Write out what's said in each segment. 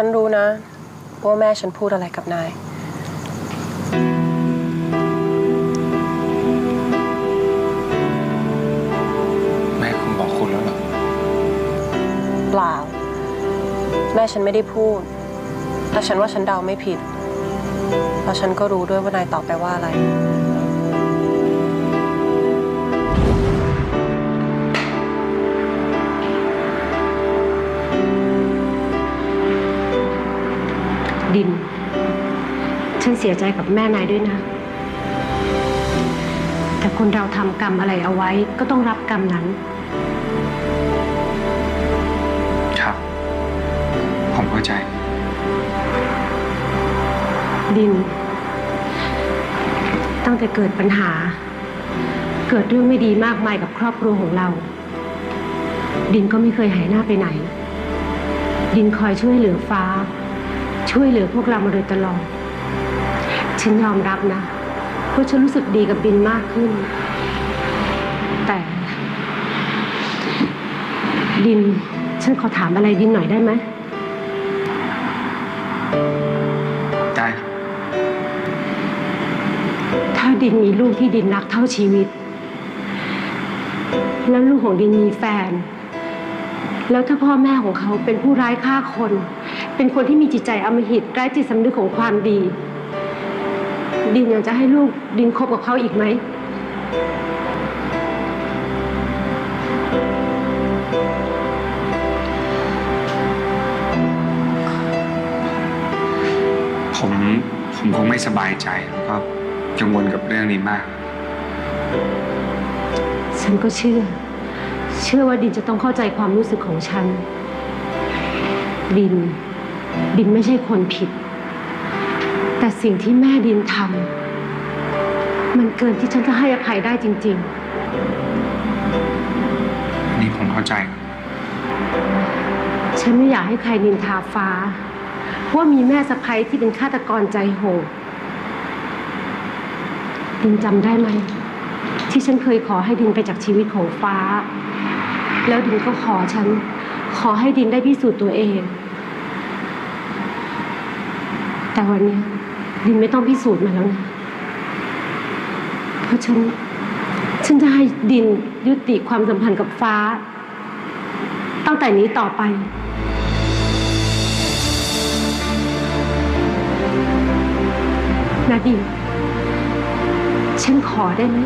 ฉันรู้นะ ว่าแม่ฉันพูดอะไรกับนาย แม่คุณบอกคุณแล้วเหรอ เปล่า แม่ฉันไม่ได้พูด แต่ฉันว่าฉันเดาไม่ผิดเพราะฉันก็รู้ด้วยว่านายตอบไปว่าอะไร ดิน ฉันเสียใจกับแม่นายด้วยนะ แต่คนเราทำกรรมอะไรเอาไว้ก็ต้องรับกรรมนั้น ครับ ผมเข้าใจ ดิน ตั้งแต่เกิดปัญหา เกิดเรื่องไม่ดีมากมายกับครอบครัวของเรา ดินก็ไม่เคยหายหน้าไปไหน ดินคอยช่วยเหลือฟ้า ช่วยเหลือพวกเรามาโดยตลอด ฉันยอมรับนะว่าฉันรู้สึกดีกับดินมากขึ้น แต่ดิน ฉันขอถามอะไรดินหน่อยได้ไหม ได้ครับ ถ้าดินมีลูกที่ดินรักเท่าชีวิต แล้วลูกของดินมีแฟน แล้วถ้าพ่อแม่ของเขาเป็นผู้ร้ายฆ่าคน เป็นคนที่มีจิตใจอำมหิตไร้จิตสำนึกของความดี ดินยังจะให้ลูกดินคบกับเขาอีกไหม ผมผมคงไม่สบายใจแล้วก็กังวลกับเรื่องนี้มาก ฉันก็เชื่อ เชื่อว่าดินจะต้องเข้าใจความรู้สึกของฉัน ดิน ดินไม่ใช่คนผิด แต่สิ่งที่แม่ดินทำมันเกินที่ฉันจะให้อภัยได้จริงนี่ผมเข้าใจครับๆฉันไม่อยากให้ใครนินทาฟ้า ว่ามีแม่สะใภ้ที่เป็นฆาตกรใจโหดดินจำได้ไหมที่ฉันเคยขอให้ดินไปจากชีวิตของฟ้า แล้วดินก็ขอฉัน ขอให้ดินได้พิสูจน์ตัวเอง แต่วันนี้ดินไม่ต้องพิสูจน์มาแล้วนะ เพราะฉัน ฉันจะให้ดินยุติความสัมพันธ์กับฟ้า ตั้งแต่นี้ต่อไปนาดินฉันขอได้ไหม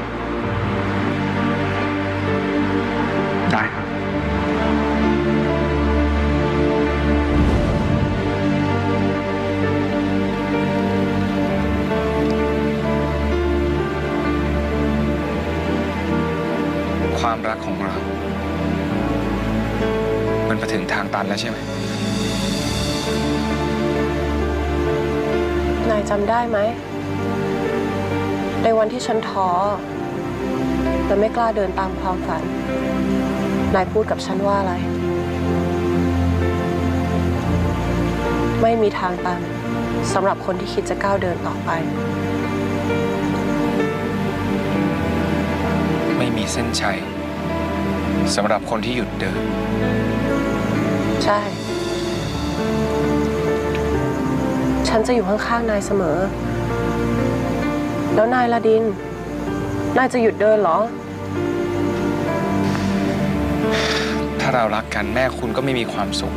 รักของเรา มันมาถึงทางตันแล้วใช่ไหม นายจำได้ไหม ในวันที่ฉันท้อและไม่กล้าเดินตามความฝัน นายพูดกับฉันว่าอะไร ไม่มีทางตันสำหรับคนที่คิดจะก้าวเดินต่อไป ไม่มีเส้นชัย สำหรับคนที่หยุดเดิน ใช่ ฉันจะอยู่ข้างๆนายเสมอ แล้วนายละดิน นายจะหยุดเดินเหรอ ถ้าเรารักกันแม่คุณก็ไม่มีความสุข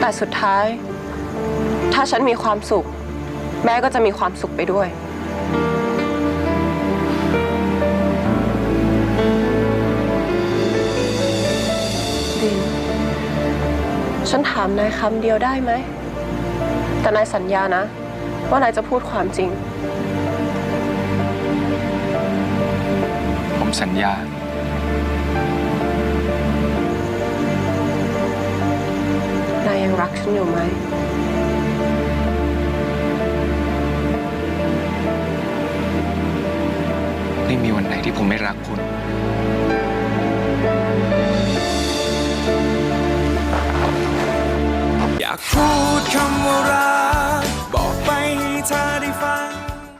แต่สุดท้าย ถ้าฉันมีความสุข แม่ก็จะมีความสุขไปด้วย ฉันถามนายคำเดียวได้ไหม แต่นายสัญญานะ ว่านายจะพูดความจริง ผมสัญญา นายยังรักฉันอยู่ไหม ไม่มีวันไหนที่ผมไม่รักคุณ